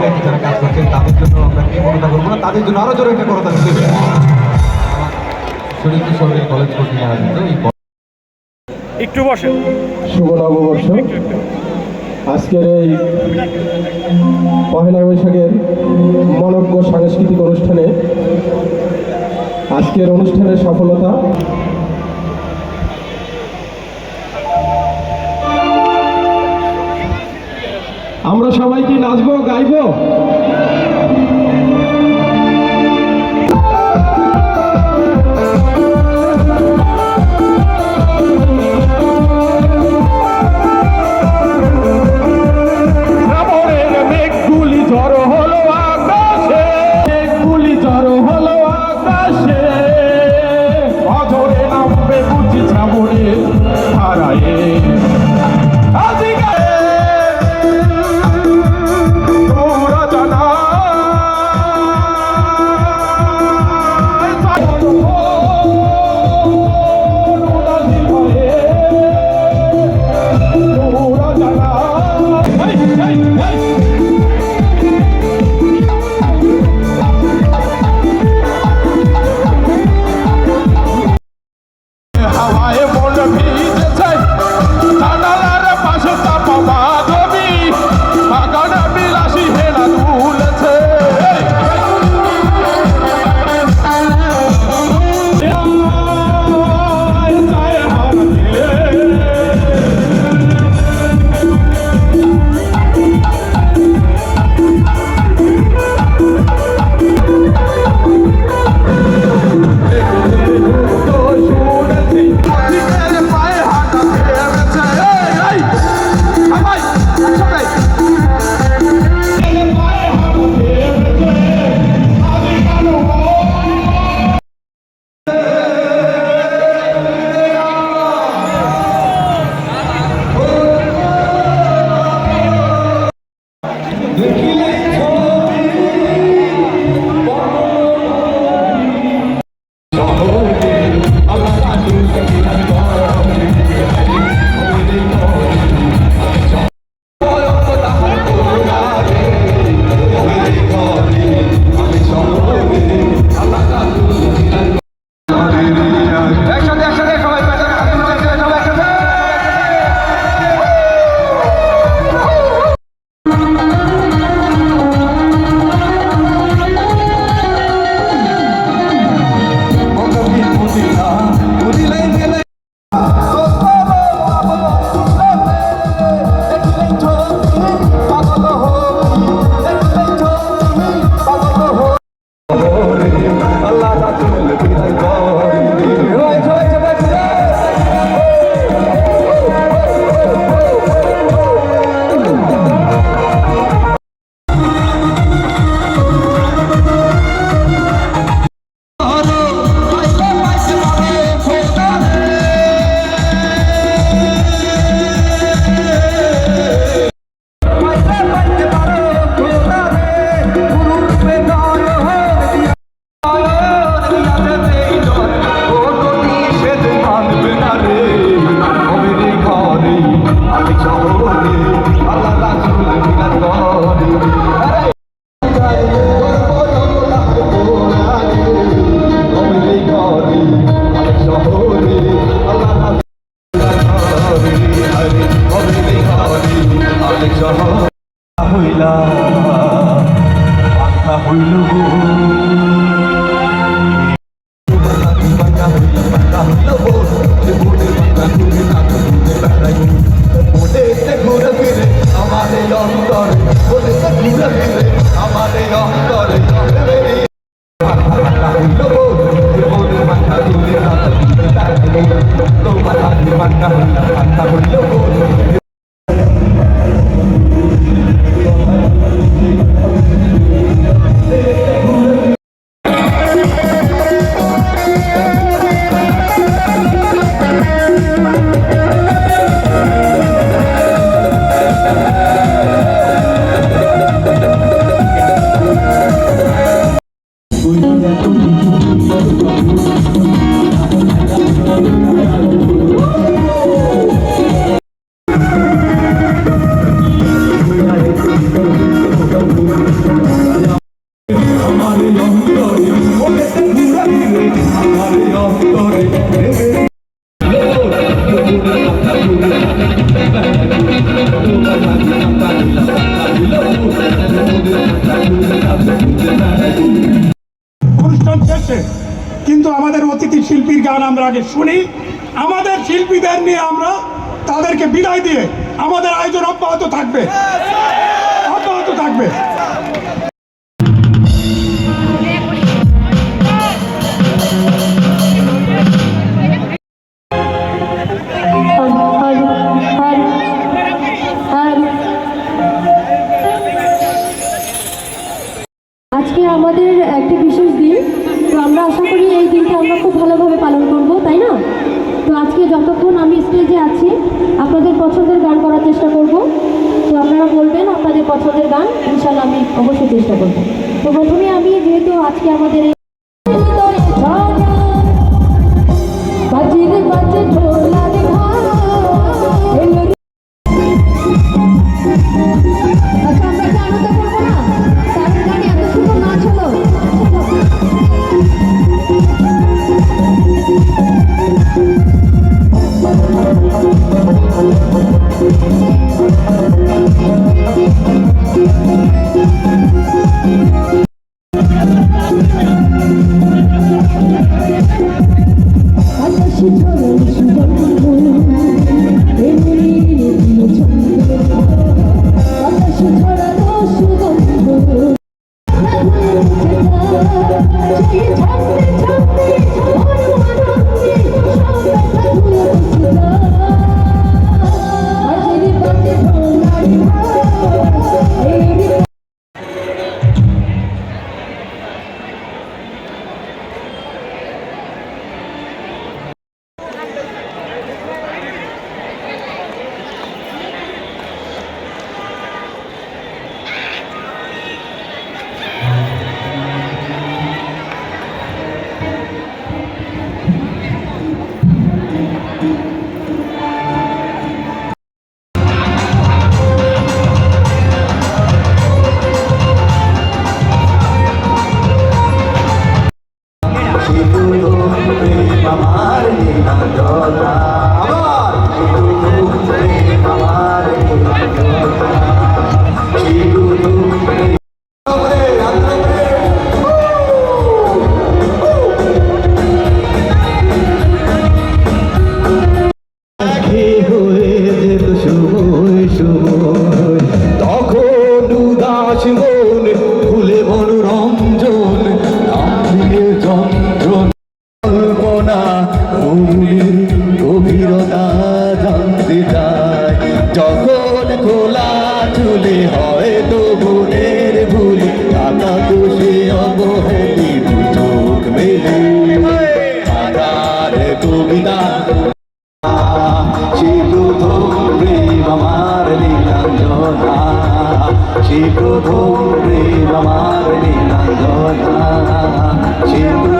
ব্যাংকে যারা কাজ করছেন তাদের জন্য আমরা কৃতজ্ঞতা করব না তাদের জন্য আরও জোরে একটা শরীর কলেজ কর্তৃক আয়োজিত এই একটু বসেন। শুভ নববর্ষ। আজকের এই পহেলা বৈশাখের মনজ্ঞ সাংস্কৃতিক অনুষ্ঠানে আজকের অনুষ্ঠানের সফলতা আমরা সবাই কি নাচবো গাইবো? গান আমরা আগে শুনি, আমাদের শিল্পীদের নিয়ে আমরা তাদেরকে বিদায় দিয়ে আমাদের আয়োজন অব্যাহত থাকবে। অব্যাহত থাকবে। পছন্দের গান ইনশাল্লাহ আমি অবশ্যই চেষ্টা করব। তো প্রথমে আমি যেহেতু আজকে আমাদের ঘটা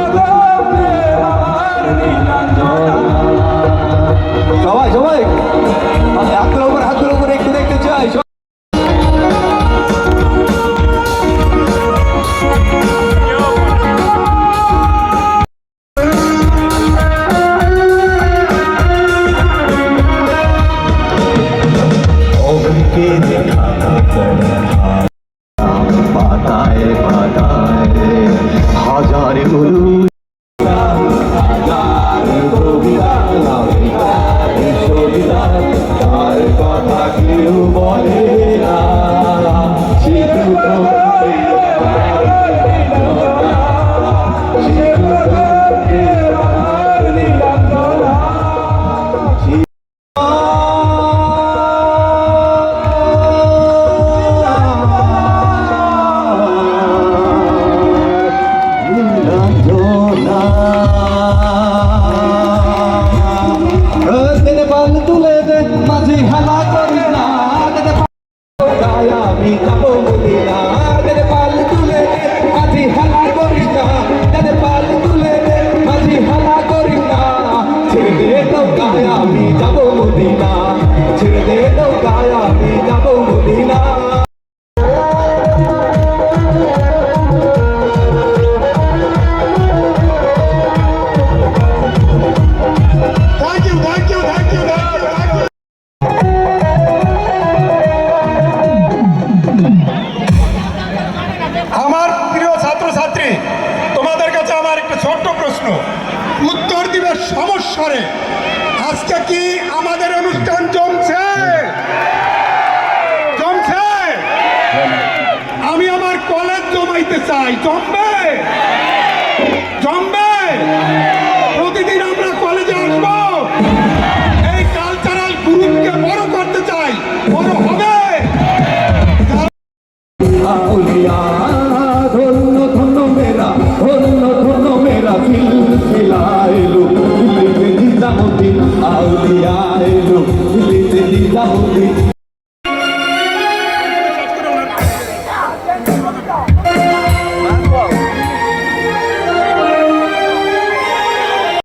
মাঝে হেলা করি না। আজকে কি আমাদের অনুষ্ঠান জমছে? জমছে? আমি আমার কলেজ জমাইতে চাই, জমবে? জমবে? প্রতিদিন আমরা কলেজে আসব। এই কালচারাল গ্রুপকে বড় করতে চাই, বড় হবে।